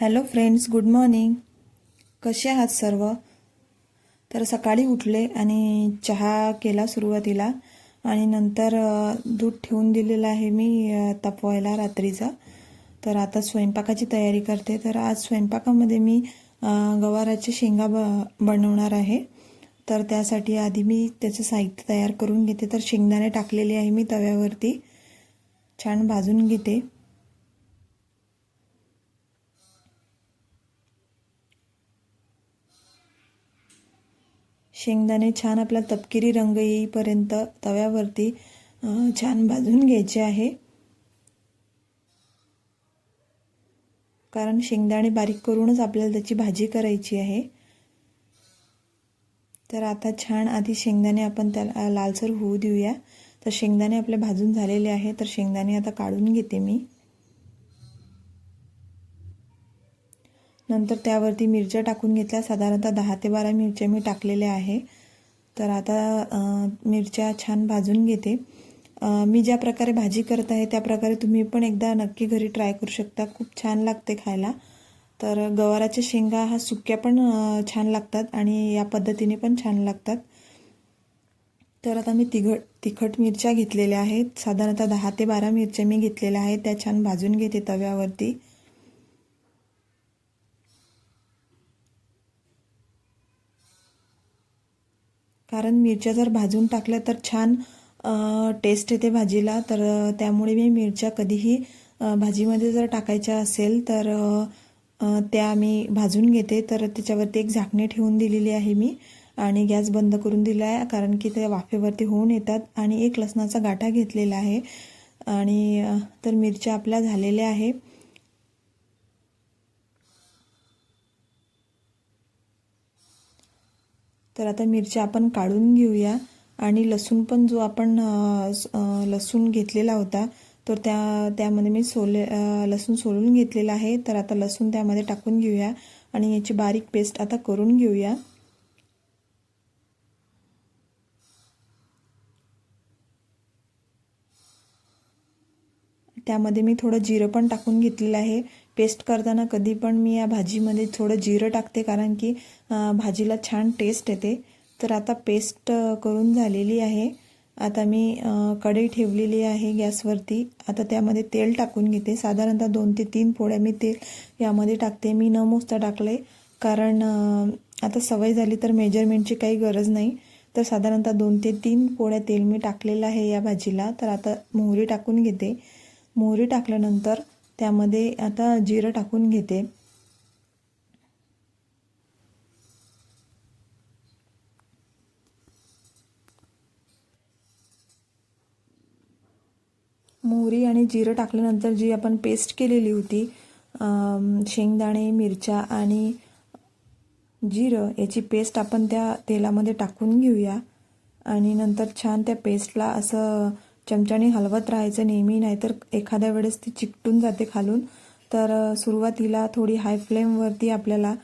Hello friends good morning कसे आहात सर्व? तर सकाळी उठले आणि चहा केला सुरुवातीला आणि नंतर दूध ठेवून दिलेलं आहे मी तपवायला रात्रीचा. तर आता स्वयंपाकाची तयारी करते. तर आज स्वयंपाकामध्ये मी गवाराच्या शेंगा ब बनवणार आहे. तर त्यासाठी आधी मी त्याचं साहित्य तयार करून घेते. तर शेंगदाणे टाकलेले आहे मी तव्यावरती. छान भाजून घेते. शेंगदाणे छान आपला तपकिरी रंग येईपर्यंत तव्यावरती छान भाजून घ्यायचे आहे. कारण शेंगदाणे बारीक करूनच आपल्याला त्याची भाजी करायची आहे. तर आता छान आधी शेंगदाणे आपण त्याला लालसर होऊ देऊया. तर शेंगदाणे आपले भाजून झालेले आहे. तर शेंगदाणे आता काढून घेते मी. नंतर त्यावरती मिरच्या टाकून घेतल्या. साधारणतः दहा ते बारा मिरच्या मी टाकलेल्या आहे. तर आता मिरच्या छान भाजून घेते. मी ज्या प्रकारे भाजी करत आहे त्या प्रकारे तुम्ही पण एकदा नक्की घरी ट्राय करू शकता. खूप छान लागते खायला. तर गवाराच्या शेंगा हा सुक्या पण छान लागतात आणि या पद्धतीने पण छान लागतात. तर आता मी तिघट तिखट मिरच्या घेतलेल्या आहेत. साधारणतः दहा ते बारा मिरच्या मी घेतलेल्या आहेत. त्या छान भाजून घेते तव्यावरती. कारण मिरच्या जर भाजून टाकल्या तर छान टेस्ट येते भाजीला. तर त्यामुळे मी मिरच्या कधीही भाजीमध्ये जर टाकायच्या असेल तर त्या मी भाजून घेते. तर त्याच्यावरती एक झाकणी ठेवून दिलेली आहे मी आणि गॅस बंद करून दिला आहे कारण की ते वाफेवरती होऊन येतात आणि एक लसणाचा गाठा घेतलेला आहे. आणि तर मिरच्या आपल्या झालेल्या आहे. तर आता मिरच्या आपण काढून घेऊया. आणि लसूण पण जो आपण लसूण घेतलेला होता तर त्या त्यामध्ये मी सोले लसूण सोलून घेतलेला आहे. तर आता लसूण त्यामध्ये टाकून घेऊया. आणि याची बारीक पेस्ट आता करून घेऊया. त्यामध्ये मी थोडं जिरं पण टाकून घेतलेलं आहे. पेस्ट करताना कधी पण मी या भाजीमध्ये थोडं जिरं टाकते कारण की भाजीला छान टेस्ट येते. तर आता पेस्ट करून झालेली आहे. आता मी कढई ठेवलेली आहे गॅसवरती. आता त्यामध्ये तेल टाकून घेते. साधारणतः दोन ते तीन पोळ्या मी तेल यामध्ये टाकते. मी न मोजता टाकले कारण आता सवय झाली तर मेजरमेंटची काही गरज नाही. तर साधारणतः दोन ते तीन पोळ्या तेल मी टाकलेलं आहे या भाजीला. तर आता मोहरी टाकून घेते. मोहरी टाकल्यानंतर त्यामध्ये आता जिरं टाकून घेते. मोहरी आणि जिरं टाकल्यानंतर जी आपण पेस्ट केलेली होती शेंगदाणे मिरच्या आणि जिरं याची पेस्ट आपण त्या तेलामध्ये टाकून घेऊया. आणि नंतर छान त्या पेस्टला असं चमच्याने हलवत राहायचं नेहमी नाहीतर एखाद्या वेळेस ती चिकटून जाते खालून. तर सुरुवातीला थोडी हाय फ्लेमवरती आपल्याला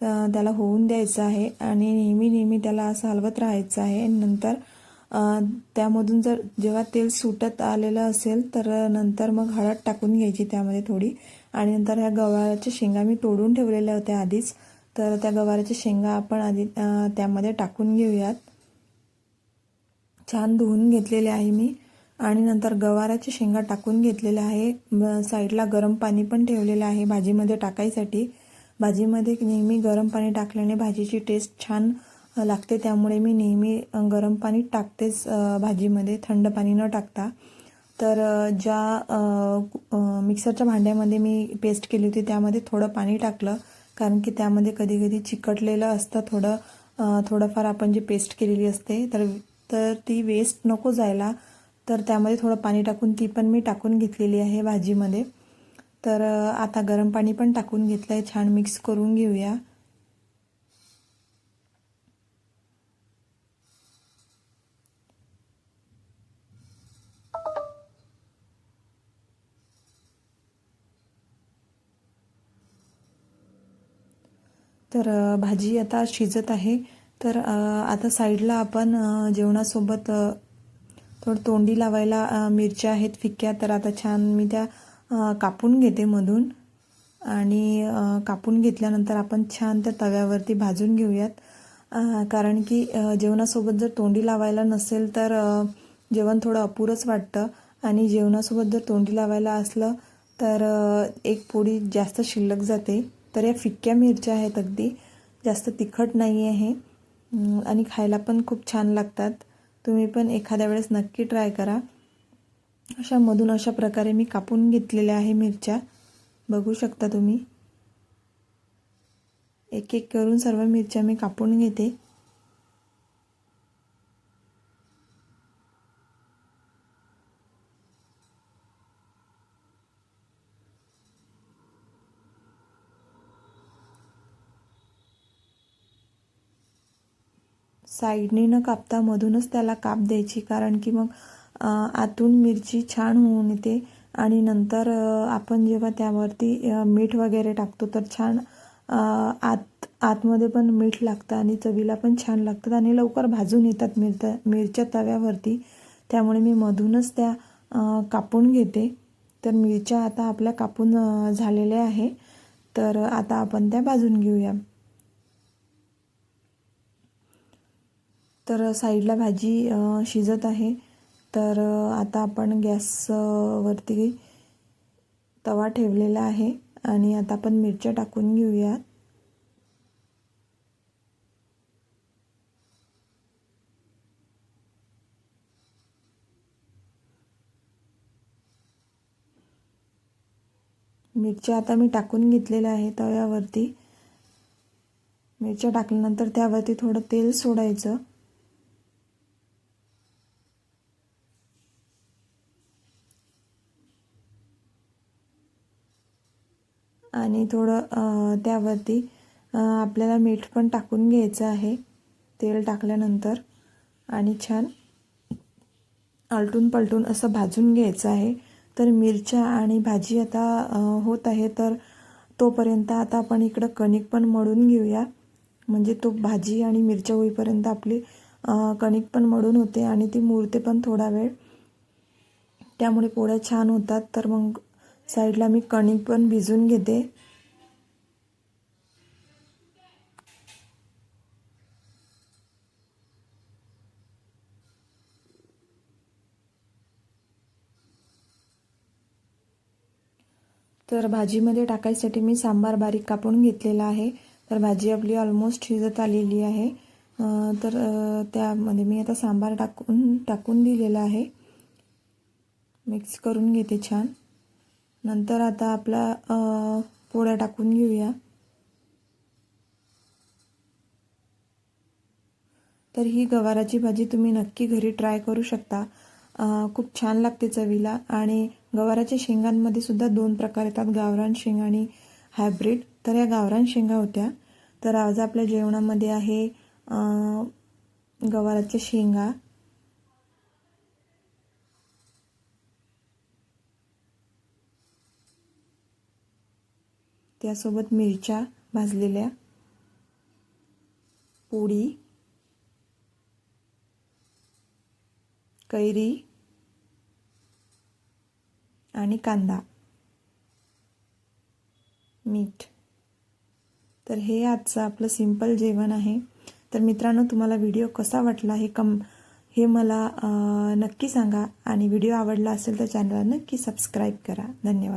त्याला होऊन द्यायचं आहे आणि नेहमी नेहमी त्याला असं हलवत राहायचं आहे. नंतर त्यामधून जर जेव्हा तेल सुटत आलेलं असेल तर नंतर मग हळद टाकून घ्यायची त्यामध्ये थोडी. आणि नंतर ह्या गवाराच्या शेंगा मी तोडून ठेवलेल्या होत्या आधीच. तर त्या गवाराच्या शेंगा आपण आधी त्यामध्ये टाकून घेऊयात. छान धुवून घेतलेले आहे मी. आणि नंतर गवाराच्या शेंगा टाकून घेतलेल्या आहे. साईडला गरम पाणी पण ठेवलेलं आहे भाजीमध्ये टाकायसाठी. भाजीमध्ये नेहमी गरम पाणी टाकल्याने भाजीची टेस्ट छान लागते. त्यामुळे मी नेहमी गरम पाणी टाकतेच भाजीमध्ये. थंड पाणी न टाकता. तर ज्या मिक्सरच्या भांड्यामध्ये मी पेस्ट केली होती त्यामध्ये थोडं पाणी टाकलं. कारण की त्यामध्ये कधी कधी चिकटलेलं असतं थोडं. थोडंफार आपण जी पेस्ट केलेली असते तर तर ती वेस्ट नको जायला. तर त्यामध्ये थोडं पाणी टाकून ती पण मी टाकून घेतलेली आहे भाजीमध्ये. तर आता गरम पाणी पण टाकून घेतलं आहे छान मिक्स करून घेऊया. तर भाजी आता शिजत आहे. तर आता साईडला आपण जेवणासोबत थोडं तोंडी लावायला मिरच्या आहेत फिक्या तर आता छान मी त्या कापून घेते मधून. आणि कापून घेतल्यानंतर आपण छान त्या तव्यावरती भाजून घेऊयात. कारण की जेवणासोबत जर तोंडी लावायला नसेल तर जेवण थोडं अपुरंच वाटतं. आणि जेवणासोबत जर तोंडी लावायला असलं तर एक पोळी जास्त शिल्लक जाते. तर या फिक्क्या मिरच्या आहेत अगदी. जास्त तिखट नाही आहे आणि खायला पण खूप छान लागतात. तुम्ही पण एखाद्या वेळेस नक्की ट्राय करा. अशा मधून अशा प्रकारे मी कापून घेतलेल्या आहे मिरच्या. बघू शकता तुम्ही. एक एक करून सर्व मिरच्या मी कापून घेते. साईडने न कापता मधूनच त्याला काप द्यायची कारण की मग आतून मिरची छान होऊन येते. आणि नंतर आपण जेव्हा त्यावरती मीठ वगैरे टाकतो तर छान आत आतमध्ये पण मीठ लागतं आणि चवीला पण छान लागतात. आणि लवकर भाजून येतात मिरत मिरच्या तव्यावरती. त्यामुळे मी मधूनच त्या कापून घेते. तर मिरच्या आता आपल्या कापून झालेल्या आहे. तर आता आपण त्या भाजून घेऊया. तर साईडला भाजी शिजत आहे. तर आता आपण गॅसवरती तवा ठेवलेला आहे आणि आता आपण मिरच्या टाकून घेऊया. मिरच्या आता मी टाकून घेतलेल्या आहे तव्यावरती. मिरच्या टाकल्यानंतर त्यावरती थोडं तेल सोडायचं. आणि थोडं त्यावरती आपल्याला मीठ पण टाकून घ्यायचं आहे तेल टाकल्यानंतर. आणि छान आलटून पलटून असं भाजून घ्यायचं आहे. तर मिरच्या आणि भाजी आता होत आहे तर तोपर्यंत आता आपण इकडं कणिक पण मळून घेऊया. म्हणजे तो भाजी आणि मिरच्या होईपर्यंत आपली कणिक पण मळून होते आणि ती मुरते पण थोडा वेळ. त्यामुळे पोळ्या छान होतात. तर मग साईडला मी कणिक पण भिजून घेते. तर भाजीमध्ये टाकायसाठी मी सांबार बारीक कापून घेतलेला आहे. तर भाजी आपली ऑलमोस्ट शिजत आलेली आहे. तर त्यामध्ये मी आता सांबार टाकून टाकून दिलेला आहे. मिक्स करून घेते छान. नंतर आता आपला पोळ्या टाकून घेऊया. तर ही गवाराची भाजी तुम्ही नक्की घरी ट्राय करू शकता. खूप छान लागते चवीला. आणि गवाराच्या शेंगांमध्ये सुद्धा दोन प्रकार येतात गावरान शेंगा आणि हायब्रीड तर या गावरान शेंगा होत्या. तर आज आपल्या जेवणामध्ये आहे गवाराच्या शेंगा. त्यासोबत मिरच्या भाजलेल्या. पोळी कैरी. आणि कांदा. मीठ. तर हे आजचं आपलं सिंपल जेवण आहे. तर मित्रांनो तुम्हाला व्हिडिओ कसा वाटला हे कम हे मला नक्की सांगा. आणि व्हिडिओ आवडला असेल तर चॅनलला नक्की सबस्क्राईब करा. धन्यवाद.